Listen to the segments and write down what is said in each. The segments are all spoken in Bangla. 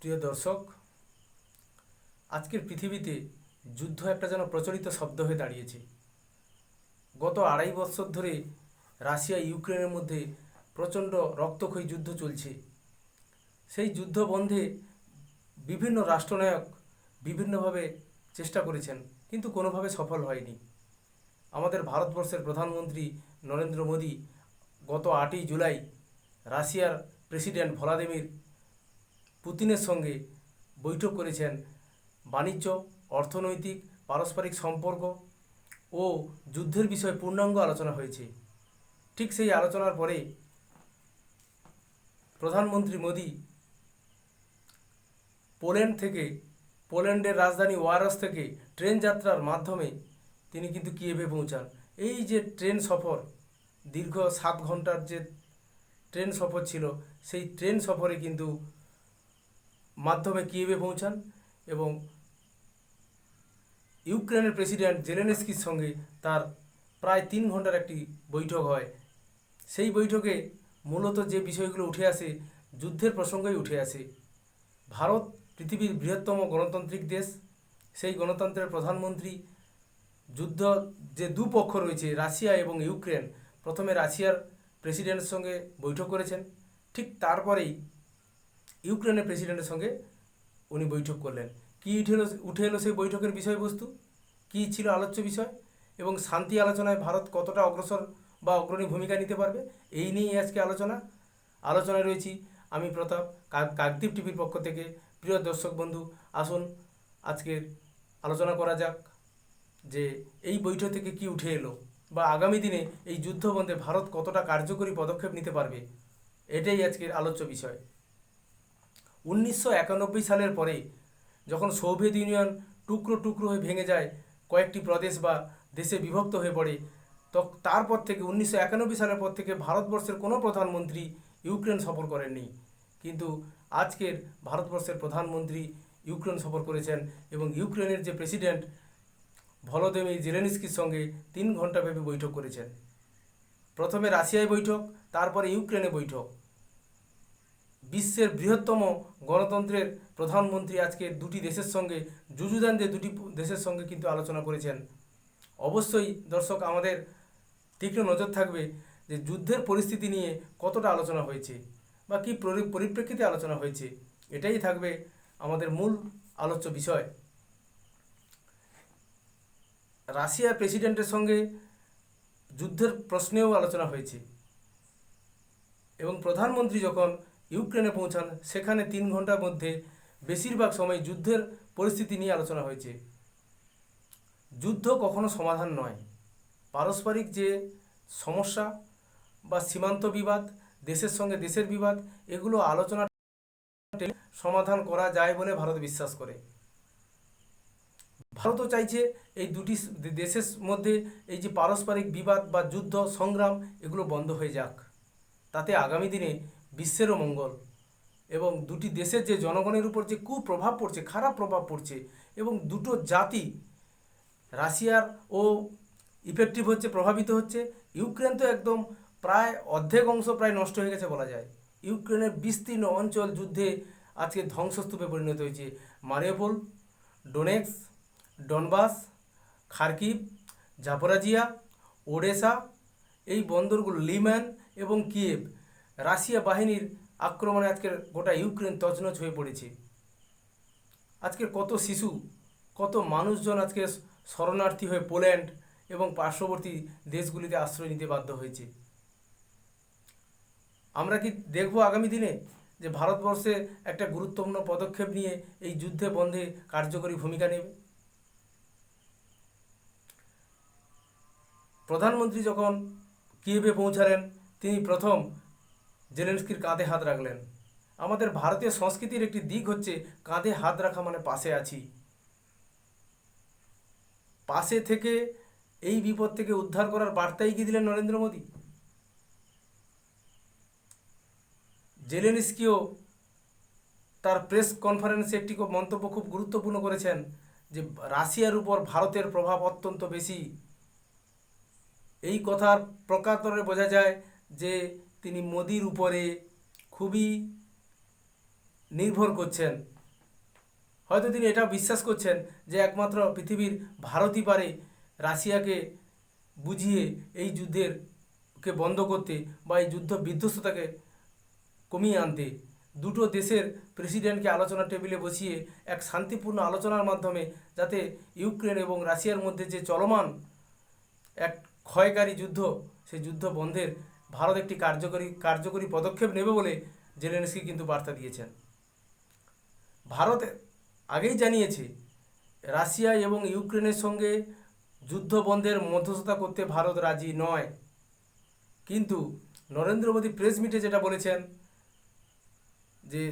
প্রিয় দর্শক, আজকের পৃথিবীতে যুদ্ধ একটা যেন প্রচলিত শব্দ হয়ে দাঁড়িয়েছে। গত আড়াই বছর ধরে রাশিয়া, ইউক্রেনের মধ্যে প্রচণ্ড রক্তক্ষয়ী যুদ্ধ চলছে। সেই যুদ্ধ বন্ধে বিভিন্ন রাষ্ট্রনায়ক বিভিন্নভাবে চেষ্টা করেছেন, কিন্তু কোনোভাবে সফল হয়নি। আমাদের ভারতবর্ষের প্রধানমন্ত্রী নরেন্দ্র মোদী গত আটই জুলাই রাশিয়ার প্রেসিডেন্ট ভলাদিমির পুতিনের সঙ্গে বৈঠক করেছেন বাণিজ্য, অর্থনৈতিক, পারস্পরিক সম্পর্ক ও যুদ্ধের বিষয়ে পূর্ণাঙ্গ আলোচনা হয়েছে। ঠিক সেই আলোচনার পরে প্রধানমন্ত্রী মোদী পোল্যান্ড থেকে, পোল্যান্ডের রাজধানী ওয়ারস থেকে ট্রেন যাত্রার মাধ্যমে তিনি কিন্তু কিয়েভে পৌঁছান। এই যে ট্রেন সফর, দীর্ঘ সাত ঘণ্টার যে ট্রেন সফর ছিল, সেই ট্রেন সফরে কিন্তু মাধ্যমে কিয়েভে পৌঁছান এবং ইউক্রেনের প্রেসিডেন্ট জেলেনস্কির সঙ্গে তার প্রায় তিন ঘণ্টার একটি বৈঠক হয়। সেই বৈঠকে মূলত যে বিষয়গুলো উঠে আসে, যুদ্ধের প্রসঙ্গই উঠে আসে। ভারত পৃথিবীর বৃহত্তম গণতান্ত্রিক দেশ, সেই গণতন্ত্রের প্রধানমন্ত্রী, যুদ্ধ যে দুপক্ষ রয়েছে, রাশিয়া এবং ইউক্রেন, প্রথমে রাশিয়ার প্রেসিডেন্টের সঙ্গে বৈঠক করেছেন। ঠিক তারপরেই ইউক্রেনের প্রেসিডেন্টের সঙ্গে উনি বৈঠক করলেন। কী উঠে এলো উঠে এলো সেই বৈঠকের বিষয়বস্তু? কী ছিল আলোচ্য বিষয়? এবং শান্তি আলোচনায় ভারত কতটা অগ্রসর বা অগ্রণী ভূমিকা নিতে পারবে? এই নিয়েই আজকে আলোচনা। আলোচনায় রয়েছি আমি প্রতাপ কাকদ্বীপ টিভির পক্ষ থেকে। প্রিয় দর্শক বন্ধু, আসুন আজকের আলোচনা করা যাক যে এই বৈঠক থেকে কি উঠে এলো বা আগামী দিনে এই যুদ্ধবন্ধে ভারত কতটা কার্যকরী পদক্ষেপ নিতে পারবে, এটাই আজকের আলোচ্য বিষয়। উনিশশো একানব্বই সালের পরে যখন সোভিয়েত ইউনিয়ন টুকরো টুকরো হয়ে ভেঙে যায়, কয়েকটি প্রদেশ বা দেশে বিভক্ত হয়ে পড়ে তো তারপর থেকে উনিশশো একানব্বই সালের পর থেকে ভারতবর্ষের কোনো প্রধানমন্ত্রী ইউক্রেন সফর করেননি। কিন্তু আজকের ভারতবর্ষের প্রধানমন্ত্রী ইউক্রেন সফর করেছেন এবং ইউক্রেনের যে প্রেসিডেন্ট ভলোদেমি জেলেনস্কির সঙ্গে তিন ঘন্টাব্যাপী বৈঠক করেছেন। প্রথমে রাশিয়ায় বৈঠক, তারপরে ইউক্রেনে বৈঠক। বিশ্বের বৃহত্তম গণতন্ত্রের প্রধানমন্ত্রী আজকে দুটি দেশের সঙ্গে যুযুদানদের দুটি দেশের সঙ্গে কিন্তু আলোচনা করেছেন। অবশ্যই দর্শক, আমাদের তীক্ষ্ণ নজর থাকবে যে যুদ্ধের পরিস্থিতি নিয়ে কতটা আলোচনা হয়েছে বা কী পরিপ্রেক্ষিতে আলোচনা হয়েছে। এটাই থাকবে আমাদের মূল আলোচ্য বিষয়। রাশিয়ার প্রেসিডেন্টের সঙ্গে যুদ্ধের প্রশ্নেও আলোচনা হয়েছে এবং প্রধানমন্ত্রী যখন ইউক্রেনে পৌঁছান, সেখানে তিন ঘণ্টার মধ্যে বেশিরভাগ সময় যুদ্ধের পরিস্থিতি নিয়ে আলোচনা হয়েছে। যুদ্ধ কখনো সমাধান নয়। পারস্পরিক যে সমস্যা বা সীমান্ত বিবাদ, দেশের সঙ্গে দেশের বিবাদ, এগুলো আলোচনা সমাধান করা যায় বলে ভারত বিশ্বাস করে। ভারতও চাইছে এই দুটি দেশের মধ্যে এই যে পারস্পরিক বিবাদ বা যুদ্ধ, সংগ্রাম, এগুলো বন্ধ হয়ে যাক। তাতে আগামী দিনে বিশ্বেরও মঙ্গল। এবং দুটি দেশের যে জনগণের উপর যে কুপ্রভাব পড়ছে, খারাপ প্রভাব পড়ছে, এবং দুটো জাতি, রাশিয়ার ও ইফেক্টিভ হচ্ছে, প্রভাবিত হচ্ছে, ইউক্রেন তো একদম প্রায় অর্ধেক অংশ প্রায় নষ্ট হয়ে গেছে বলা যায়। ইউক্রেনের বিস্তীর্ণ অঞ্চল যুদ্ধে আজকে ধ্বংসস্তূপে পরিণত হয়েছে। Mariupol, Donetsk, Donbas, Kharkiv, Zaporizhzhia, Odesa, এই বন্দরগুলো, লিম্যান এবং কিয়েভ, রাশিয়া বাহিনীর আক্রমণে আজকের গোটা ইউক্রেন তছনছ হয়ে পড়েছে। আজকের কত শিশু, কত মানুষজন আজকে শরণার্থী হয়ে পোল্যান্ড এবং পার্শ্ববর্তী দেশগুলিতে আশ্রয় নিতে বাধ্য হয়েছে। আমরা কি দেখব আগামী দিনে যে ভারতবর্ষে একটা গুরুত্বপূর্ণ পদক্ষেপ নিয়ে এই যুদ্ধে বন্ধে কার্যকরী ভূমিকা নেবে? প্রধানমন্ত্রী যখন কিয়েভে পৌঁছালেন তিনি প্রথম জেলেন্সকির কাঁধে হাত রাখলেন। আমাদের ভারতীয় সংস্কৃতির একটি দিক হচ্ছে কাঁধে হাত রাখা মানে পাশে আছি। পাশে থেকে এই বিপদ থেকে উদ্ধার করার বার্তাই কি দিলেন নরেন্দ্র মোদী? জেলেনস্কিও তার প্রেস কনফারেন্সে একটি মন্তব্য খুব গুরুত্বপূর্ণ করেছেন যে, রাশিয়ার উপর ভারতের প্রভাব অত্যন্ত বেশি। এই কথার প্রকাতরে বোঝা যায় যে তিনি মোদির উপরে খুবই নির্ভর করছেন। হয়তো তিনি এটা বিশ্বাস করছেন যে একমাত্র পৃথিবীর ভারতই পারে রাশিয়াকে বুঝিয়ে এই যুদ্ধের কে বন্ধ করতে বা এই যুদ্ধ বিধ্বস্ততাকে কমিয়ে আনতে। দুটো দেশের প্রেসিডেন্টকে আলোচনা টেবিলে বসিয়ে এক শান্তিপূর্ণ আলোচনার মাধ্যমে যাতে ইউক্রেন এবং রাশিয়ার মধ্যে যে চলমান এক ক্ষয়কারী যুদ্ধ, সেই যুদ্ধ বন্ধের ভারত একটি কার্যকরী কার্যকরী পদক্ষেপ নেবে বলে জেলেনস্কি কিন্তু বার্তা দিয়েছেন। ভারত আগেই জানিয়েছে, রাশিয়া এবং ইউক্রেনের সঙ্গে যুদ্ধ বন্ধের মধ্যস্থতা করতে ভারত রাজি নয়। কিন্তু নরেন্দ্র মোদী প্রেস মিটে যেটা বলেছেন যে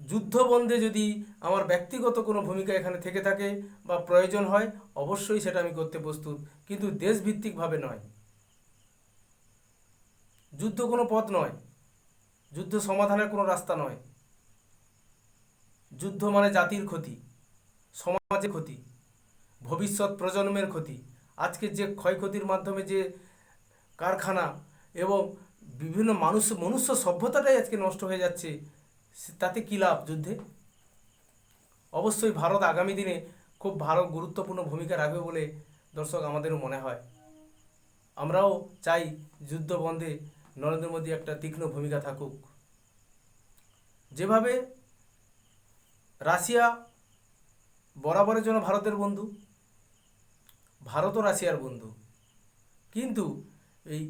যুদ্ধ বন্ধে যদি আমার ব্যক্তিগত কোনো ভূমিকা এখানে থেকে থাকে বা প্রয়োজন হয়, অবশ্যই সেটা আমি করতে প্রস্তুত। কিন্তু দেশভিত্তিকভাবে নয়। যুদ্ধ কোনো পথ নয়। যুদ্ধ সমাধানের কোনো রাস্তা নয়। যুদ্ধ মানে জাতির ক্ষতি, সমাজের ক্ষতি, ভবিষ্যৎ প্রজন্মের ক্ষতি আজকে যে ক্ষয়ক্ষতির মাধ্যমে যে কারখানা এবং বিভিন্ন মানুষ, মনুষ্য সভ্যতাটাই আজকে নষ্ট হয়ে যাচ্ছে তাতে কী লাভ যুদ্ধে? অবশ্যই ভারত আগামী দিনে খুব ভালো, গুরুত্বপূর্ণ ভূমিকা রাখবে বলে দর্শক আমাদেরও মনে হয়। আমরাও চাই যুদ্ধ বন্ধে নরেন্দ্র মোদী একটা তীক্ষ্ণ ভূমিকা থাকুক। যেভাবে রাশিয়া বরাবরের জন্য ভারতের বন্ধু, ভারতও রাশিয়ার বন্ধু। কিন্তু এই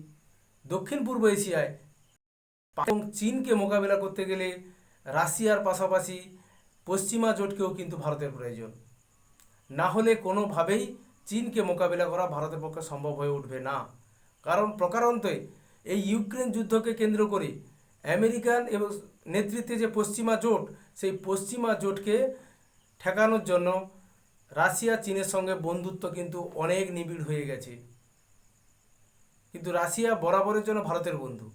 দক্ষিণ পূর্ব এশিয়ায় এবং চীনকে মোকাবিলা করতে গেলে রাশিয়ার পাশাপাশি পশ্চিমা জোটকেও কিন্তু ভারতের প্রয়োজন। না হলে কোনোভাবেই চীনকে মোকাবিলা করা ভারতের পক্ষে সম্ভব হয়ে উঠবে না। কারণ প্রকারান্তই এই ইউক্রেন যুদ্ধকে কেন্দ্র করে আমেরিকান এবং নেতৃত্বে যে পশ্চিমা জোট, সেই পশ্চিমা জোটকে ঠেকানোর জন্য রাশিয়া, চীনের সঙ্গে বন্ধুত্ব কিন্তু অনেক নিবিড় হয়ে গেছে। কিন্তু রাশিয়া বরাবরের জন্য ভারতের বন্ধু।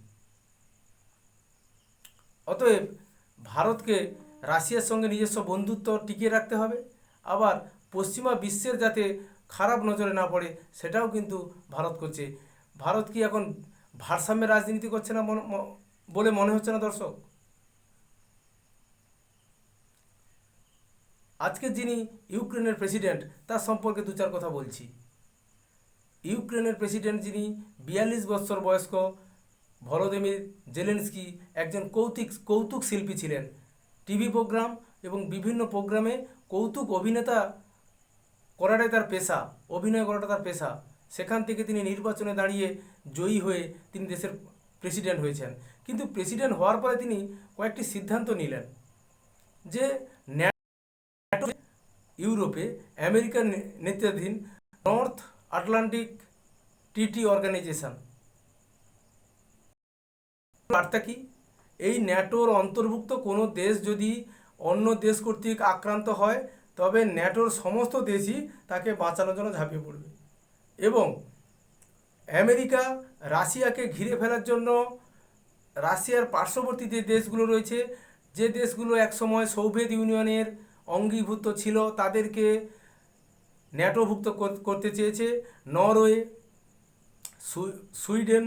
অতএব ভারতকে রাশিয়ার সঙ্গে নিজস্ব বন্ধুত্ব টিকিয়ে রাখতে হবে। আবার পশ্চিমা বিশ্বের যাতে খারাপ নজরে না পড়ে, সেটাও কিন্তু ভারত করছে। ভারত কি এখন ভারসাম্যের রাজনীতি করছে না বলে মনে হচ্ছে না দর্শক? আজকে যিনি ইউক্রেনের প্রেসিডেন্ট, তার সম্পর্কে দু চার কথা বলছি। ইউক্রেনের প্রেসিডেন্ট যিনি বিয়াল্লিশ বছর বয়স্ক, ভলোদিমির জেলেনস্কি একজন কৌতুক কৌতুক শিল্পী ছিলেন। টিভি প্রোগ্রাম এবং বিভিন্ন প্রোগ্রামে কৌতুক অভিনেতা করাটাই তার পেশা, অভিনয় করাটা তার পেশা। সেখান থেকে তিনি নির্বাচনে দাঁড়িয়ে জয়ী হয়ে তিনি দেশের প্রেসিডেন্ট হয়েছেন। কিন্তু প্রেসিডেন্ট হওয়ার পরে তিনি কয়েকটি সিদ্ধান্ত নিলেন যে ন্যাটো ইউরোপে আমেরিকার নেতৃত্বাধীন নর্থ আটলান্টিক টিটি অর্গানাইজেশন। বার্তা কি? এই ন্যাটোর অন্তর্ভুক্ত কোনো দেশ যদি অন্য দেশ কর্তৃক আক্রান্ত হয়, তবে ন্যাটোর সমস্ত দেশই তাকে বাঁচানোর জন্য ঝাঁপিয়ে পড়বে। এবং আমেরিকা রাশিয়াকে ঘিরে ফেলার জন্য রাশিয়ার পার্শ্ববর্তী যে দেশগুলো রয়েছে, যে দেশগুলো একসময় সোভিয়েত ইউনিয়নের অঙ্গীভূত ছিল, তাদেরকে ন্যাটোভুক্ত করতে চেয়েছে। নরওয়ে সুইডেন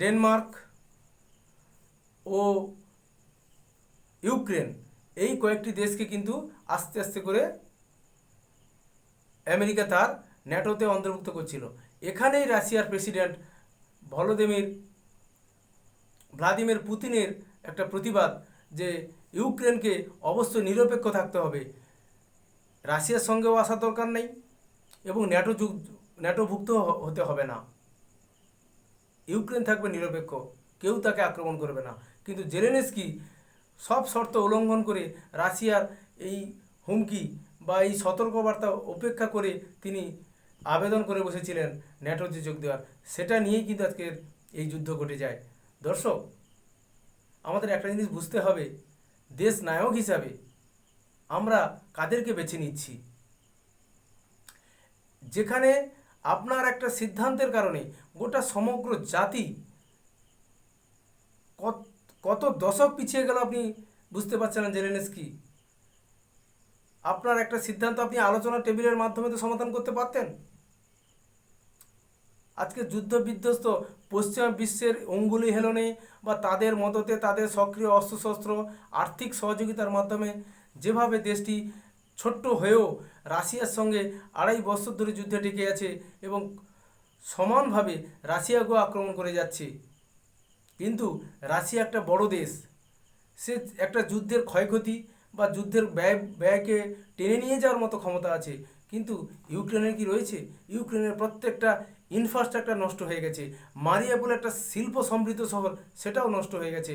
ডেনমার্ক ও ইউক্রেন এই কয়েকটি দেশকে কিন্তু আস্তে আস্তে করে আমেরিকা তার ন্যাটোতে অন্তর্ভুক্ত করছিল। এখানেই রাশিয়ার প্রেসিডেন্ট ভলোদিমির ভ্লাদিমির পুতিনের একটা প্রতিবাদ যে ইউক্রেনকে অবশ্যই নিরপেক্ষ থাকতে হবে। রাশিয়ার সঙ্গেও আসার দরকার নেই এবং ন্যাটো যুগ, ন্যাটোভুক্ত হতে হবে না। ইউক্রেন থাকবে নিরপেক্ষ, কেউ তাকে আক্রমণ করবে না। কিন্তু জেলেনস্কি সব শর্ত উল্লঙ্ঘন করে রাশিয়ার এই হুমকি বা এই সতর্কবার্তা উপেক্ষা করে তিনি আবেদন করে বসেছিলেন ন্যাটোতে যোগ দেওয়ার। সেটা নিয়েই কিন্তু আজকের এই যুদ্ধ ঘটে যায়। দর্শক, আমাদের একটা জিনিস বুঝতে হবে, দেশ নায়ক হিসাবে আমরা কাদেরকে বেছে নিচ্ছি? যেখানে আপনার একটা সিদ্ধান্তের কারণে গোটা সমগ্র জাতি কত দশক পিছিয়ে গেল আপনি বুঝতে পারছেন না, জেলেনস্কি। আপনার একটা সিদ্ধান্ত আপনি আলোচনা টেবিলের মাধ্যমে তো সমাধান করতে পারতেন। আজকে যুদ্ধ বিধ্বস্ত পশ্চিমা বিশ্বের অঙ্গুলি হেলনে বা তাদের মদতে তাদের সক্রিয় অস্ত্রশস্ত্র, আর্থিক সহযোগিতার মাধ্যমে যেভাবে দেশটি ছোট্ট হয়েও রাশিয়ার সঙ্গে আড়াই বছর ধরে যুদ্ধে টিকে আছে এবং সমানভাবে রাশিয়াকেও আক্রমণ করে যাচ্ছে। কিন্তু রাশিয়া একটা বড় দেশ। সে একটা যুদ্ধের ক্ষয়ক্ষতি বা যুদ্ধের ব্যয়, ব্যয়কে টেনে নিয়ে যাওয়ার মতো ক্ষমতা আছে। কিন্তু ইউক্রেনের কি রয়েছে? ইউক্রেনের প্রত্যেকটা ইনফ্রাস্ট্রাকচার নষ্ট হয়ে গেছে। মারিয়াপুল একটা শিল্প সমৃদ্ধ শহর, সেটাও নষ্ট হয়ে গেছে।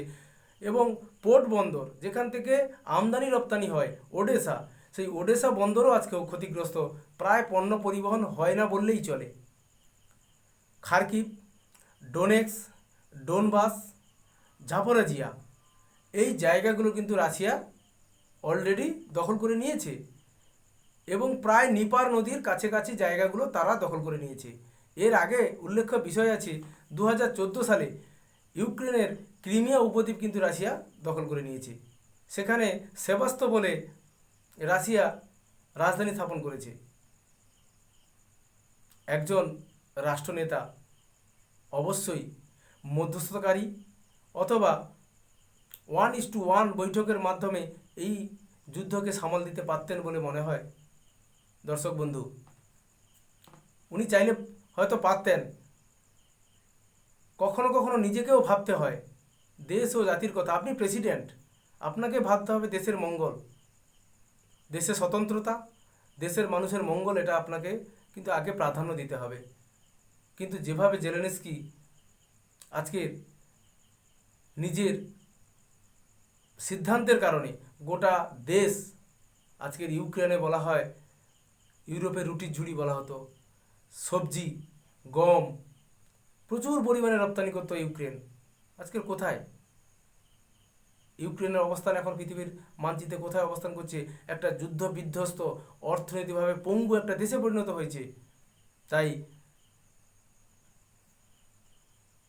এবং পোর্ট বন্দর, যেখান থেকে আমদানি রপ্তানি হয়, ওডেসা, সেই ওডেসা বন্দরও আজকেও ক্ষতিগ্রস্ত। প্রায় পণ্য পরিবহন হয় না বললেই চলে। খার্কিভ, ডোনেক্স, ডোনবাস, ঝাপরাজিয়া, এই জায়গাগুলো কিন্তু রাশিয়া অলরেডি দখল করে নিয়েছে। এবং প্রায় নিপার নদীর কাছাকাছি জায়গাগুলো তারা দখল করে নিয়েছে। এর আগে উল্লেখ্য বিষয় আছে দু হাজার চোদ্দ সালে ইউক্রেনের ক্রিমিয়া উপদ্বীপ কিন্তু রাশিয়া দখল করে নিয়েছে। সেখানে সেবাস্ত বলে রাশিয়া রাজধানী স্থাপন করেছে। একজন রাষ্ট্রনেতা অবশ্যই মধ্যস্থতাকারী অথবা ওয়ান ইস টু ওয়ান বৈঠকের মাধ্যমে এই যুদ্ধকে সামাল দিতে পারতেন বলে মনে হয়। দর্শক বন্ধু, উনি চাইলে হয়তো পারতেন। কখনো কখনো নিজেকেও ভাবতে হয়, দেশ ও জাতির কথা। আপনি প্রেসিডেন্ট আপনাকে ভাবতে হবে দেশের মঙ্গল। দেশের স্বতন্ত্রতা, দেশের মানুষের মঙ্গল, এটা আপনাকে কিন্তু আগে প্রাধান্য দিতে হবে। কিন্তু যেভাবে জেলেনস্কি আজকের নিজের সিদ্ধান্তের কারণে গোটা দেশ আজকের ইউক্রেনে বলা হয় ইউরোপের রুটির ঝুড়ি বলা হতো, সবজি, গম, প্রচুর পরিমাণে রপ্তানি করতো ইউক্রেন। আজকের কোথায়? ইউক্রেনের অবস্থান এখন পৃথিবীর মানচিত্রে কোথায় অবস্থান করছে? একটা যুদ্ধ বিধ্বস্ত, অর্থনৈতিকভাবে পঙ্গু একটা দেশে পরিণত হয়েছে। তাই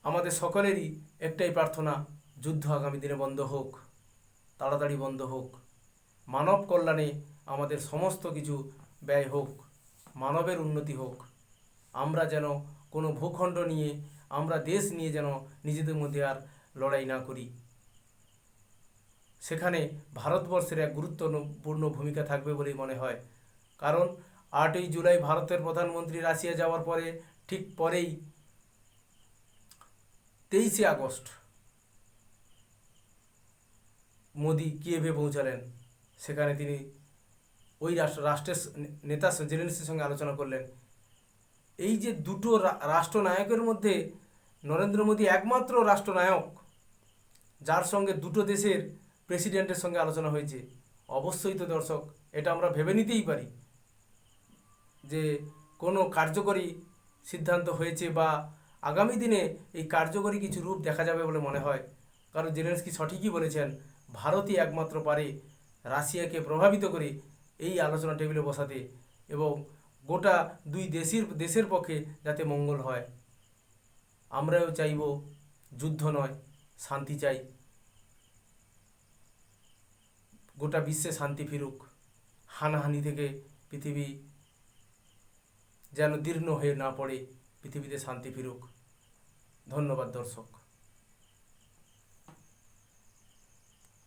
আমাদের সকলেরই একটাই প্রার্থনা, যুদ্ধ আগামী দিনে বন্ধ হোক। তাড়াতাড়ি বন্ধ হোক। মানব কল্যাণে আমাদের সমস্ত কিছু ব্যয় হোক, মানবের উন্নতি হোক। আমরা যেন কোনো ভূখণ্ড নিয়ে, আমরা দেশ নিয়ে যেন নিজেদের মধ্যে আর লড়াই না করি। সেখানে ভারতবর্ষের এক গুরুত্বপূর্ণ ভূমিকা থাকবে বলেই মনে হয়। কারণ আটই জুলাই ভারতের প্রধানমন্ত্রী রাশিয়া যাওয়ার পরে, ঠিক পরেই তেইশে আগস্ট মোদি কিয়েভে পৌঁছালেন। সেখানে তিনি ওই রাষ্ট্র, রাষ্ট্রের নেতা জেলেন্সির সঙ্গে আলোচনা করলেন। এই যে দুটো রাষ্ট্রনায়কের মধ্যে নরেন্দ্র মোদী একমাত্র রাষ্ট্রনায়ক, যার সঙ্গে দুটো দেশের প্রেসিডেন্টের সঙ্গে আলোচনা হয়েছে। অবশ্যই তো দর্শক, এটা আমরা ভেবে নিতেই পারি যে কোনো কার্যকরী সিদ্ধান্ত হয়েছে বা আগামী দিনে এই কার্যকরী কিছু রূপ দেখা যাবে বলে মনে হয়। কারণ জেলেন্সকি সঠিকই বলেছেন ভারতই একমাত্র পারে রাশিয়াকে প্রভাবিত করে এই আলোচনা টেবিলে বসাতে এবং গোটা দুই দেশের দেশের পক্ষে যাতে মঙ্গল হয়। আমরাও চাইব যুদ্ধ নয়, শান্তি চাই। গোটা বিশ্বে শান্তি ফিরুক। হানাহানি থেকে পৃথিবী যেন দীর্ণ হয়ে না পড়ে, পৃথিবীতে শান্তি ফিরুক। ধন্যবাদ দর্শক।